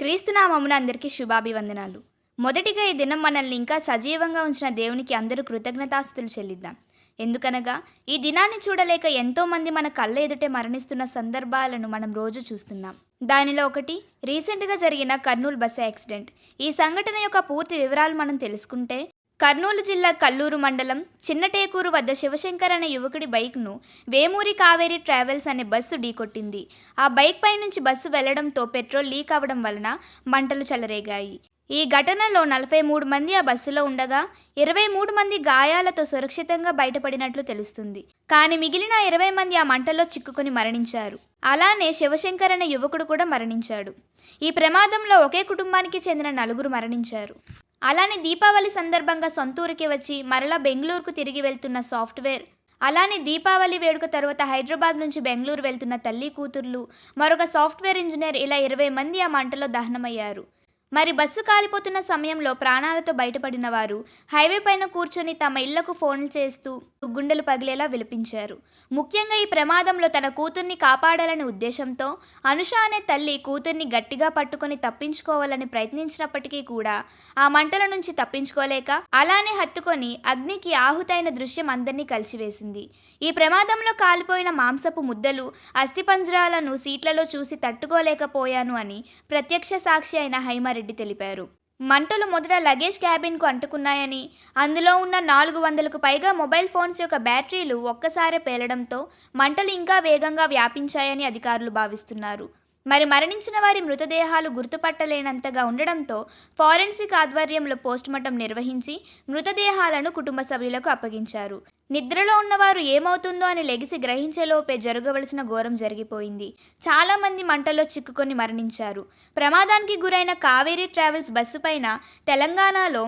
క్రీస్తునామమున అందరికీ శుభాభివందనాలు. మొదటిగా ఈ దినం మనల్ని ఇంకా సజీవంగా ఉంచిన దేవునికి అందరూ కృతజ్ఞతాస్తులు చెల్లిద్దాం. ఎందుకనగా ఈ దినాన్ని చూడలేక ఎంతోమంది మన కళ్ళ ఎదుటే మరణిస్తున్న సందర్భాలను మనం రోజు చూస్తున్నాం. దానిలో ఒకటి రీసెంట్గా జరిగిన కర్నూలు బస్సు యాక్సిడెంట్. ఈ సంఘటన యొక్క పూర్తి వివరాలు మనం తెలుసుకుంటే కర్నూలు జిల్లా కల్లూరు మండలం చిన్నటేకూరు వద్ద శివశంకర్ అనే యువకుడి బైక్ను వేమూరి కావేరి ట్రావెల్స్ అనే బస్సు ఢీకొట్టింది. ఆ బైక్ పై నుంచి బస్సు వెళ్ళడంతో పెట్రోల్ లీక్ అవ్వడం వలన మంటలు చెలరేగాయి. ఈ ఘటనలో నలభై మూడు మంది ఆ బస్సులో ఉండగా ఇరవై మూడు మంది గాయాలతో సురక్షితంగా బయటపడినట్లు తెలుస్తుంది. కానీ మిగిలిన ఇరవై మంది ఆ మంటల్లో చిక్కుకొని మరణించారు. అలానే శివశంకర్ అనే యువకుడు కూడా మరణించాడు. ఈ ప్రమాదంలో ఒకే కుటుంబానికి చెందిన నలుగురు మరణించారు. అలానే దీపావళి సందర్భంగా సొంతూరుకి వచ్చి మరలా బెంగళూరుకు తిరిగి వెళ్తున్న సాఫ్ట్వేర్. అలానే దీపావళి వేడుక తర్వాత హైదరాబాద్ నుంచి బెంగళూరు వెళ్తున్న తల్లి కూతుర్లు. మరొక సాఫ్ట్వేర్ ఇంజనీర్ ఇలా ఇరవై మంది ఆ మంటలో దహనమయ్యారు. మరి బస్సు కాలిపోతున్న సమయంలో ప్రాణాలతో బయటపడిన వారు హైవే పైన కూర్చొని తమ ఇళ్ళకు ఫోన్లు చేస్తూ గుండెలు పగిలేలా విలపించారు. ముఖ్యంగా ఈ ప్రమాదంలో తన కూతుర్ని కాపాడాలనే ఉద్దేశంతో అనుష అనే తల్లి కూతుర్ని గట్టిగా పట్టుకొని తప్పించుకోవాలని ప్రయత్నించినప్పటికీ కూడా ఆ మంటల నుంచి తప్పించుకోలేక అలానే హత్తుకొని అగ్నికి ఆహుతైన దృశ్యం అందరినీ కలిసివేసింది. ఈ ప్రమాదంలో కాలిపోయిన మాంసపు ముద్దలు అస్థిపంజరాలను సీట్లలో చూసి తట్టుకోలేకపోయాను అని ప్రత్యక్ష సాక్షి అయిన హైమరి రెడ్డి తెలిపారు. మంటలు మొదట లగేజ్ క్యాబిన్కు అంటుకున్నాయని అందులో ఉన్న నాలుగు వందలకు పైగా మొబైల్ ఫోన్స్ యొక్క బ్యాటరీలు ఒక్కసారి పేలడంతో మంటలు ఇంకా వేగంగా వ్యాపించాయని అధికారులు భావిస్తున్నారు. మరి మరణించిన వారి మృతదేహాలు గుర్తుపట్టలేనంతగా ఉండడంతో ఫారెన్సిక్ ఆధ్వర్యంలో పోస్టుమార్టం నిర్వహించి మృతదేహాలను కుటుంబ సభ్యులకు అప్పగించారు. నిద్రలో ఉన్నవారు ఏమవుతుందో అని లెగిసి గ్రహించేలోపే జరగవలసిన ఘోరం జరిగిపోయింది. చాలామంది మంటల్లో చిక్కుకొని మరణించారు. ప్రమాదానికి గురైన కావేరీ ట్రావెల్స్ బస్సు పైన తెలంగాణలో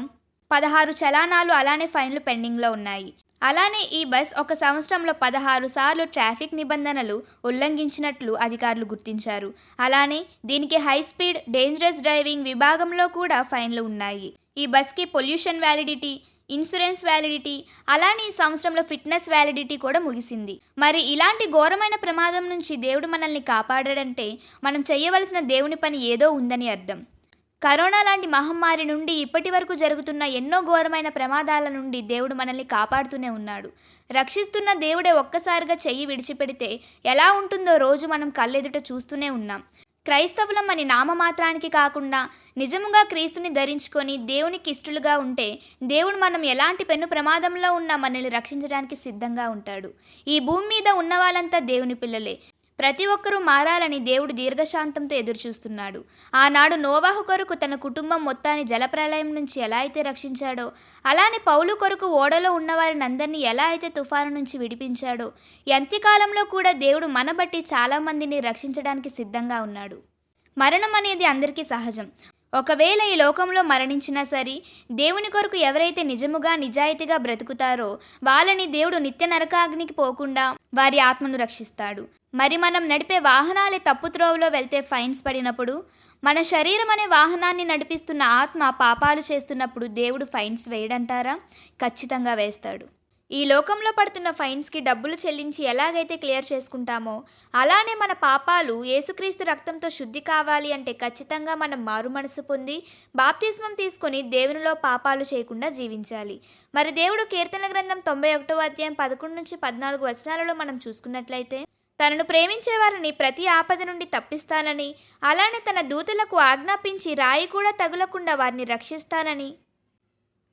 పదహారు చలానాలు అలానే ఫైన్లు పెండింగ్లో ఉన్నాయి. అలానే ఈ బస్ ఒక సంవత్సరంలో పదహారు సార్లు ట్రాఫిక్ నిబంధనలు ఉల్లంఘించినట్లు అధికారులు గుర్తించారు. అలానే దీనికి హై స్పీడ్ డేంజరస్ డ్రైవింగ్ విభాగంలో కూడా ఫైన్లు ఉన్నాయి. ఈ బస్కి పొల్యూషన్ వ్యాలిడిటీ ఇన్సూరెన్స్ వ్యాలిడిటీ అలానే ఈ సంవత్సరంలో ఫిట్నెస్ వ్యాలిడిటీ కూడా ముగిసింది. మరి ఇలాంటి ఘోరమైన ప్రమాదం నుంచి దేవుడు మనల్ని కాపాడాడంటే మనం చేయవలసిన దేవుని పని ఏదో ఉందని అర్థం. కరోనా లాంటి మహమ్మారి నుండి ఇప్పటి వరకు జరుగుతున్న ఎన్నో ఘోరమైన ప్రమాదాల నుండి దేవుడు మనల్ని కాపాడుతూనే ఉన్నాడు. రక్షిస్తున్న దేవుడే ఒక్కసారిగా చెయ్యి విడిచిపెడితే ఎలా ఉంటుందో రోజు మనం కళ్ళెదుట చూస్తూనే ఉన్నాం. క్రైస్తవులం అని నామమాత్రానికి కాకుండా నిజముగా క్రీస్తుని ధరించుకొని దేవునికి ఇష్టలుగా ఉంటే దేవుడు మనం ఎలాంటి పెను ప్రమాదంలో ఉన్నా మనల్ని రక్షించడానికి సిద్ధంగా ఉంటాడు. ఈ భూమి మీద ఉన్న వాళ్ళంతా దేవుని పిల్లలే. ప్రతి ఒక్కరూ మారాలని దేవుడు దీర్ఘశాంతంతో ఎదురుచూస్తున్నాడు. ఆనాడు నోవాహు కొరకు తన కుటుంబం మొత్తాన్ని జలప్రలయం నుంచి ఎలా అయితే రక్షించాడో అలానే పౌలు కొరకు ఓడలో ఉన్నవారిని అందరినీ ఎలా అయితే తుఫాను నుంచి విడిపించాడో ఎంతకాలంలో కూడా దేవుడు మన బట్టి చాలామందిని రక్షించడానికి సిద్ధంగా ఉన్నాడు. మరణం అనేది అందరికీ సహజం. ఒకవేళ ఈ లోకంలో మరణించినా సరే దేవుని కొరకు ఎవరైతే నిజముగా నిజాయితీగా బ్రతుకుతారో వాళ్ళని దేవుడు నిత్య నరకాగ్నికి పోకుండా వారి ఆత్మను రక్షిస్తాడు. మరి మనం నడిపే వాహనాలే తప్పు త్రోవలో వెళ్తే ఫైన్స్ పడినప్పుడు మన శరీరం అనే వాహనాన్ని నడిపిస్తున్న ఆత్మ పాపాలు చేస్తున్నప్పుడు దేవుడు ఫైన్స్ వేయడంటారా? ఖచ్చితంగా వేస్తాడు. ఈ లోకంలో పడుతున్న ఫైన్స్కి డబ్బులు చెల్లించి ఎలాగైతే క్లియర్ చేసుకుంటామో అలానే మన పాపాలు యేసుక్రీస్తు రక్తంతో శుద్ధి కావాలి అంటే ఖచ్చితంగా మనం మారు మనసు పొంది బాప్తిస్మం తీసుకొని దేవునిలో పాపాలు చేయకుండా జీవించాలి. మరి దేవుడు కీర్తన గ్రంథం తొంభై ఒకటో అధ్యాయం పదకొండు నుంచి పద్నాలుగు వచనాలలో మనం చూసుకున్నట్లయితే తనను ప్రేమించే వారిని ప్రతి ఆపద నుండి తప్పిస్తానని అలానే తన దూతలకు ఆజ్ఞాపించి రాయి కూడా తగులకుండా వారిని రక్షిస్తానని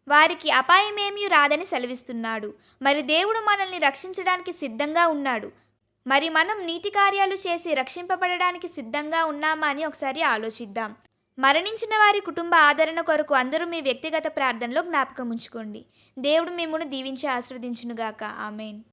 వారికి అపాయమేమీ రాదని సెలవిస్తున్నాడు. మరి దేవుడు మనల్ని రక్షించడానికి సిద్ధంగా ఉన్నాడు. మరి మనం నీతి కార్యాలు చేసి రక్షింపబడడానికి సిద్ధంగా ఉన్నామా అని ఒకసారి ఆలోచిద్దాం. మరణించిన వారి కుటుంబ ఆదరణ కొరకు అందరూ మీ వ్యక్తిగత ప్రార్థనలో జ్ఞాపకం ఉంచుకోండి. దేవుడు మిమ్మల్ని దీవించి ఆశీర్వదించునుగాక. ఆమెన్.